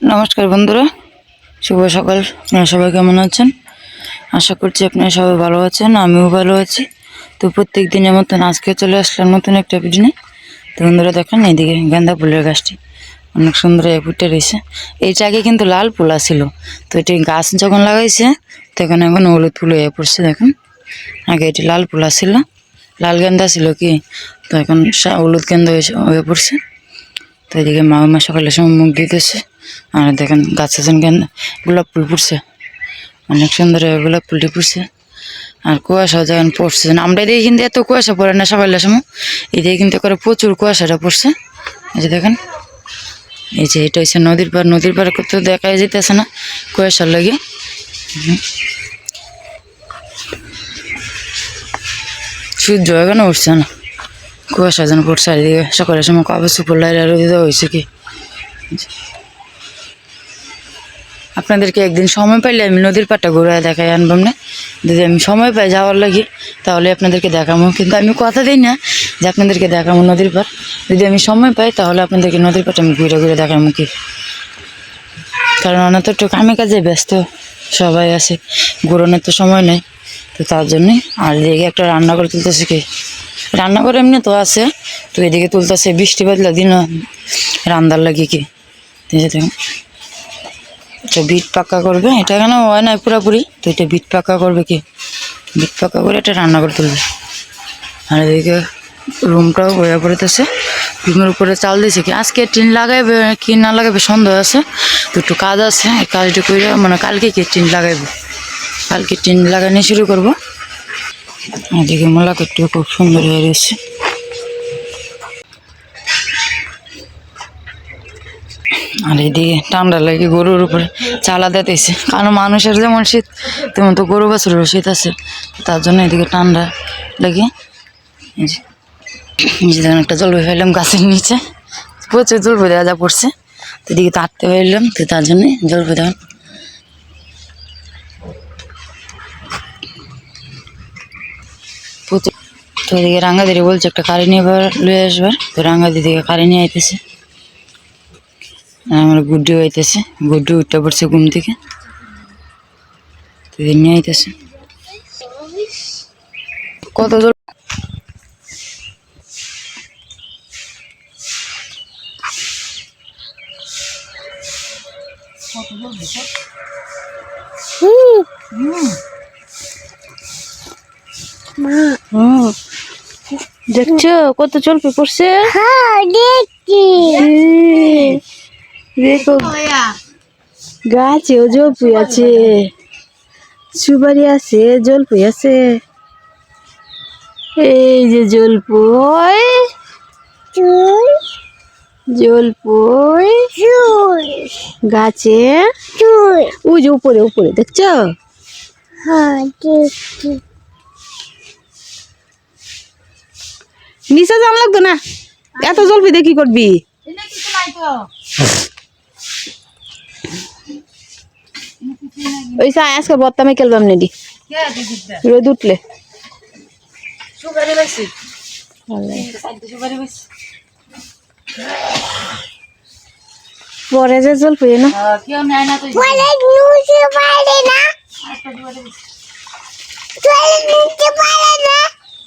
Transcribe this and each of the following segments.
নমস্কার বন্ধুরা, শুভ সকাল। আপনারা সবাই কেমন আছেন? আশা করছি আপনারা সবাই ভালো আছেন, আমিও ভালো আছি। তো প্রত্যেক দিনের মতন আজকে চলে আসলাম নতুন একটা ভিডিও নিয়ে। তো বন্ধুরা দেখেন, এইদিকে গাঁদা ফুলের গাছটি। অনেক সুন্দর এই ফুটে রয়েছে। এইটা আগে কিন্তু লাল ফুল ছিল তো এটি গাছ যখন লাগাইছে, তখন এখন হলুদ ফুল হয়ে পড়ছে, দেখেন। আগে এটি লাল ফুল ছিল লাল গেন্দা ছিল কি? তো এখন হলুদ গেন্দা হয়ে পড়ছে। তো এদিকে মা সকালের সময় মুখ দিতেছে আর দেখেন গাছে যেন গোলাপ ফুল ফুটছে। অনেক সুন্দর গোলাপ ফুলটি ফুটছে। আর কুয়াশা যখন পড়ছে। আমরা এদিকে কিন্তু এত কুয়াশা পড়ে না সকালের সময় এদিকে কিন্তু করে প্রচুর কুয়াশাটা পড়ছে। এই যে দেখেন, এই যে এটা হচ্ছে নদীর পার নদীর পার করতে দেখা যেতেছে না কুয়াশার লাগে। সূর্য এখনও উঠছে না। কুয়াশা যেন পড়ছে আর এদিকে সকালের সময় কাগজ সুপুর লাইট আরও দিতে হয়েছে কি? আপনাদেরকে একদিন সময় পাইলে আমি নদীর পাটটা ঘুরে দেখাই আনবাম না। যদি আমি সময় পাই যাওয়ার লাগি, তাহলে আপনাদেরকে দেখাবো কিন্তু আমি কথা দিই না যে আপনাদেরকে দেখাবো নদীর পাট যদি আমি সময় পাই, তাহলে আপনাদেরকে নদীর পাট আমি ঘুরে ঘুরে দেখাবো কি। কারণ অনেক তো একটু কামে কাজে ব্যস্ত, সবাই আছে। ঘুরনের তো সময় নেই। তো তার জন্যই আর এদিকে একটা রান্না করে তুলতেছে কি? রান্না করে এমনি তো আছে, তো এদিকে তুলতেছে বৃষ্টি বাদলা দিন রান্দার লাগে কি? দেখুন এটা বিট পাক্কা করবে। এটা কেন হয় না পুরাপুরি? তো এটা বিট পাক্কা করবে কি? বিট পাক্কা করে এটা রান্না করে তুলবে। আর এদিকে রুমটাও বয়া পড়েতেছে। রুমের উপরে চাল দিয়েছে কি? আজকে টিন লাগাইবে কি না লাগাবে সন্দেহ আছে। তো একটু কাজ আছে। এই কাজটা করে মানে কালকে কি টিন লাগাইবে? কালকে টিন লাগানো শুরু করব। এদিকে মোলা করতে খুব সুন্দর হয়ে রয়েছে। আর এদিকে ঠান্ডা লাগে গরুর উপরে চালা দিতেছে। কারণ মানুষের যেমন শীত, তেমন তো গরু বাছুরেরও শীত আছে। তার জন্য এদিকে ঠান্ডা লাগে। এই যে এই যে দেখেন একটা জলপাই ফেললাম গাছের নিচে। প্রচুর জলপাই দেওয়া যা পড়ছে তো এদিকে তাড়তে পারলাম তো তার জন্য জলপাই দেওয়া প্রচুর তো এদিকে রাঙ্গা দিদি বলছে একটা কারি নিয়ে লয়ে আসবার তো রাঙ্গা দিদিকে কারি নিয়ে আইতেছে। আমার গুড্ডু আইতেছে গুড্ডু উঠতে পড়ছে ঘুম থেকে। তো নিয়ে আইতেছে। কত জল। দেখছ কত জলপি পড়ছে? এই, দেখো গাছেও জলপুই আছে সুপারি আছে জলপুই আছে এই যে জলপুই জলপুই গাছে? ওই যে উপরে উপরে দেখছ? নিচে যান লাগতো না? এত জলপি দিয়ে কি করবি? ওই সা আজকে বত্তামে খেলবাম নেডি রোদ উঠলে। পরে যে জল পেয়ে না।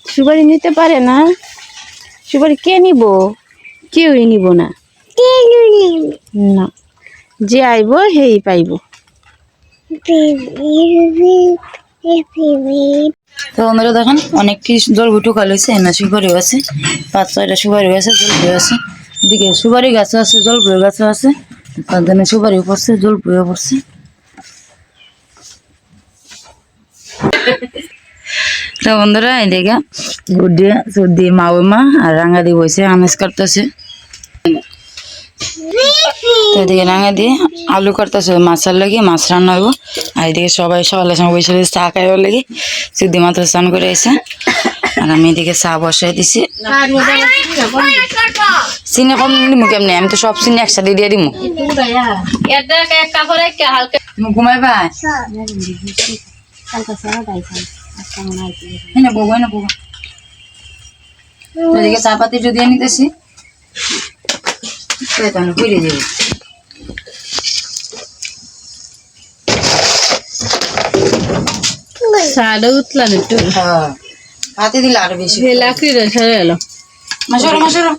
সুপারি নিতে পারে না। সুপারি কে নিব? কেউই নিব না। না। যে আইব সেই পাইব। তো বন্ধুরা দেখেন অনেকটি জল ঢুকাল হয়েছে, এনা সুপারিও আছে, পাঁচ ছয়টা সুপারিও আছে, জলপুরি আছে। এদিকে সুপারি গাছও আছে, জলপুরি গাছও আছে, তার জন্য সুপারিও পড়ছে জলপুরিও পড়ছে। তো বন্ধুরা, এদিকে গুড্ডি সর্দি মাউমা আর রাঙা দিয়ে বসে আমেজ কাটতেছে। তো এদিকে দিয়ে আলু কাটতেছে মাছের লাগে মাছ রান্না হইব। আর এদিকে সবাই সকালের সময় বসে চা খাইবার লাগে। সিদ্ধি মাত্র স্নান করে এসে আর আমি এদিকে চা বসাই দিছি। চিনি কম দিমু কেমনি? আমি তো সব চিনি একসাথে দিয়ে দিমু। ঘুমাইবা? এদিকে চা পাতি যদি নিতেছি তখন পুড়ে যাবে সাড়ে উঠলাম একটু হাতে দিলে আরও বেশি লাকড়ি সরে গেল মাসরো মাসরো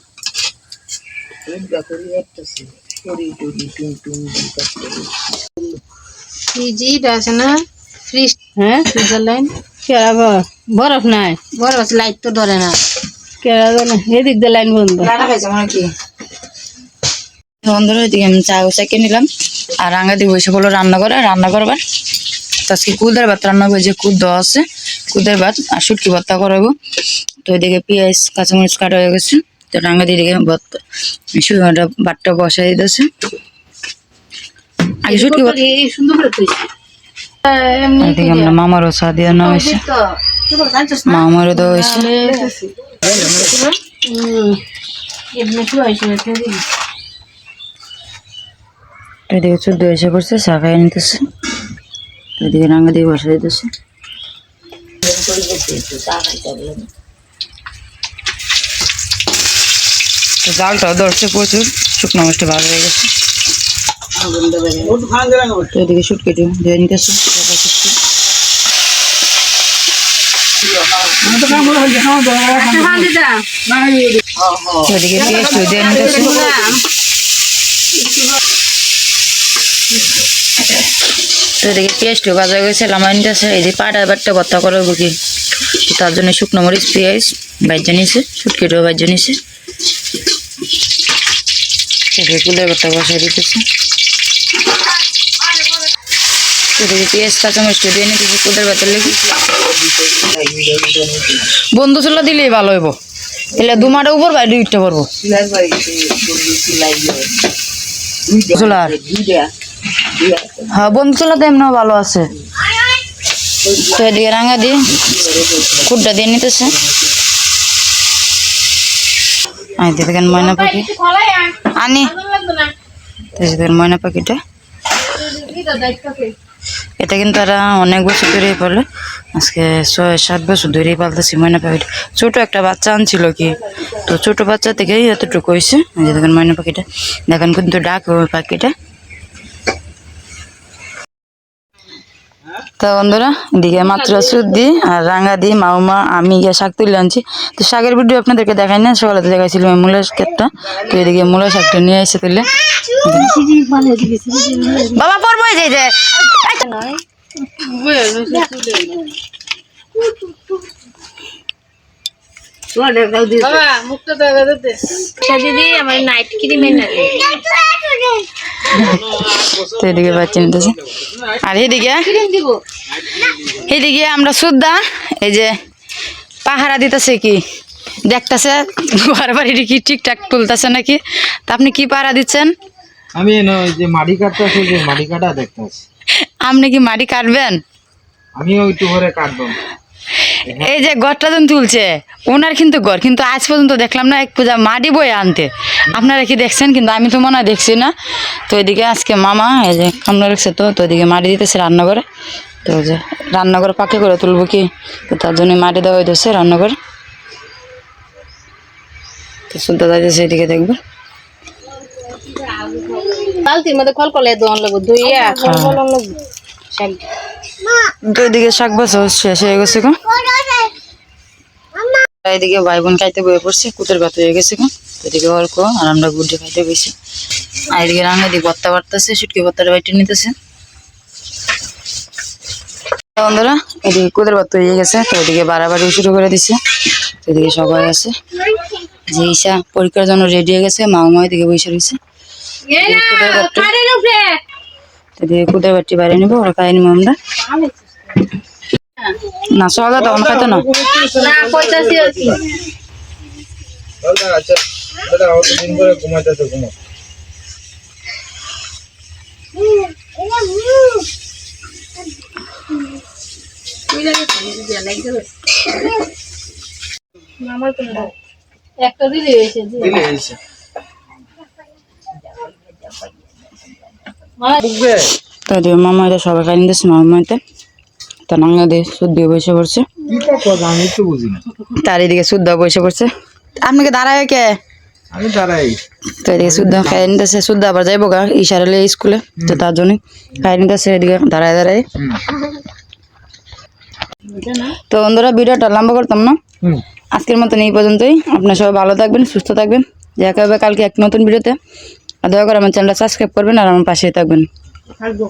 ফ্রিজি আছে না ফ্রিজ হ্যাঁ সুইজারল্যান্ড কেরা বরফ নাই বরফ লাইট তো ধরে না কেরা এদিক দিয়ে লাইন বন্ধ না খাইছে মানে বন্ধুরা আমি চা চাকে নিলাম। আর রাঙা দিয়ে বসে বলল রান্না করে রান্না করবার। তো আজকে কুদের ভাত রান্না করে যে কুদ দেওয়া আছে কুদের ভাত আর শুটকি ভর্তা করাবো। তো এদিকে পেঁয়াজ কাঁচামরিচ কাটা হয়ে গেছে। তো রাঙা দিয়ে দিকে ভর্তা ভাতটা বসাই দিতেছে। আগে শুটকি ভর্তা সুন্দর করে আমরা মামারও চা দিয়ে নেওয়া হয়েছে। মামারও দেওয়া হয়েছে এমনি কি হয়েছে না তুই দিবি। এদিকে চুদ্দ এসে পড়ছে, চা খাই নিতেছে। এদিকে রাঙা দিয়ে বসা দিতেছে। জালটাও ধরছে প্রচুর, শুকনো মাছটা ভালো হয়ে গেছে। এদিকে শুটকিটু দিয়ে নিতেছে সাদা শুটকি। তো এদিকে পেঁয়াজটা দিয়ে নিতেছে। তো এদিকে পেঁয়াজটা ভাজা গেছে লামাই নিতেছে এই যে পাটা বাটটা ভর্তা করব কি? তো তার জন্য শুকনো মরিচ পেঁয়াজ ভাজ্যা নিয়েছে শুটকিটাও ভাজ্যা নিয়েছে এদিকে কুলের ভর্তা বসাই দিতেছে। পেঁয়াজ কাঁচামরিচটা দিয়ে নিতেছে কুলের ভাতের লেগে। বন্ধু চুলা দিলেই ভালো হইব। তাহলে দুমাটা উপর বাইরে উঠতে পারব চুলার হ্যাঁ বন্ধু তো এমনিও ভালো আছে। তো এদিকে রাঙা দিয়ে কুটটা দিয়ে নিতেছে। আই দিয়ে দেখেন ময়না পাখি। আনি। ময়না পাখিটা। এটা কিন্তু তারা অনেক বছর ধরেই পালে। আজকে ছয়, সাত বছর ধরেই পালতেছি ময়না পাখিটা। ছোট একটা বাচ্চা আনছিল কি? তো ছোট বাচ্চা থেকেই এতটুকু হয়েছে দেখেন ময়না পাখিটা। দেখেন কিন্তু ডাক পাখিটা। তো বন্ধুরা এদিকে মাত্র সুদ্দি আর রাঙা দি মাউমা আমি গিয়ে শাক তুলে আনছি। তো শাকের ভিডিও আপনাদেরকে দেখাই না সকালে তো দেখাইছিলাম মূল মূলের ক্ষেতটা। তো এদিকে মূল শাকটা নিয়ে এসে তুলে বাবা পড়ব যে যে। আর এদিকে? এদিকে আমরা সুদ্দা এই যে পাহারা দিতেছে কি? দেখতেছে বারবার এটি কি ঠিকঠাক তুলতেছে নাকি? তা আপনি কি পাহারা দিচ্ছেন? আমি যে মাটি কাটতে আছে যে মাটি কাটা দেখতে আছি আপনি কি মাটি কাটবেন? আমি একটু করে কাটবো। এই যে গড়টা যখন তুলছে ওনার কিন্তু গড় কিন্তু আজ পর্যন্ত দেখলাম না এক পূজা মাটি বয়ে আনতে। আপনারা কি দেখছেন? কিন্তু আমি তো মনে হয় দেখছি না। তো এদিকে আজকে মামা এই যে কামড়া রাখছে তো তো এদিকে মাটি দিতেছে রান্নাঘরে। তো যে রান্নাঘরে পাকে করে তুলবো কি? তো তার জন্য মাটি দেওয়া হইতেছে রান্নাঘর। তো শুনতে যাইতেছে এদিকে দেখব। বালতির মধ্যে কল কলে দোয়ান লাগবো দুইয়া কল কল লাগবো। শাক বাসা শেষ হয়ে গেছে গো। এদিকে ভাই বোন খাইতে বয়ে পড়ছে কুতের ভাত হয়ে গেছে এদিকে অল্প আর আমরা গুড্ডে খাইতে বসে আর এদিকে রান্না দিয়ে ভর্তা বাড়তেছে, শুটকি ভর্তাটা বাইটে নিতেছে। বন্ধুরা, এদিকে কুদের ভাত হয়ে গেছে, তো এদিকে বাড়াবাড়ি শুরু করে দিছে। এদিকে সবাই আছে। যে ঈশা পরীক্ষার জন্য রেডি হয়ে গেছে মা মা এদিকে বসে রয়েছে এদিকে কুদের ভাতটি বাইরে নিবো, ওরা খাই নিবো আমরা। না সকালে তখন খাইতো না। আচ্ছা একটা হয়েছে দিলে। মামা এটা সবাই খাই নিতেছে মামাতে তো নাঙ্গা দিয়ে বসে পড়ছে। তার এদিকে শুদ্ধ বসে পড়ছে। আপনাকে দাঁড়ায় কে? আমি দাঁড়াই। তো এদিকে শুদ্ধ খাই নিতেছে শুদ্ধ আবার যাইবো গা ইশারালে স্কুলে তো তার জন্য খাই নিতেছে এদিকে দাঁড়ায় দাঁড়ায়। তো বন্ধুরা ভিডিওটা লম্বা করতাম না? আজকের মতন এই পর্যন্তই। আপনার সবাই ভালো থাকবেন সুস্থ থাকবেন। দেখা হবে কালকে এক নতুন ভিডিওতে। আর দয়া করে আমার চ্যানেলটা সাবস্ক্রাইব করবেন আর আমার পাশেই থাকবেন। থাকব।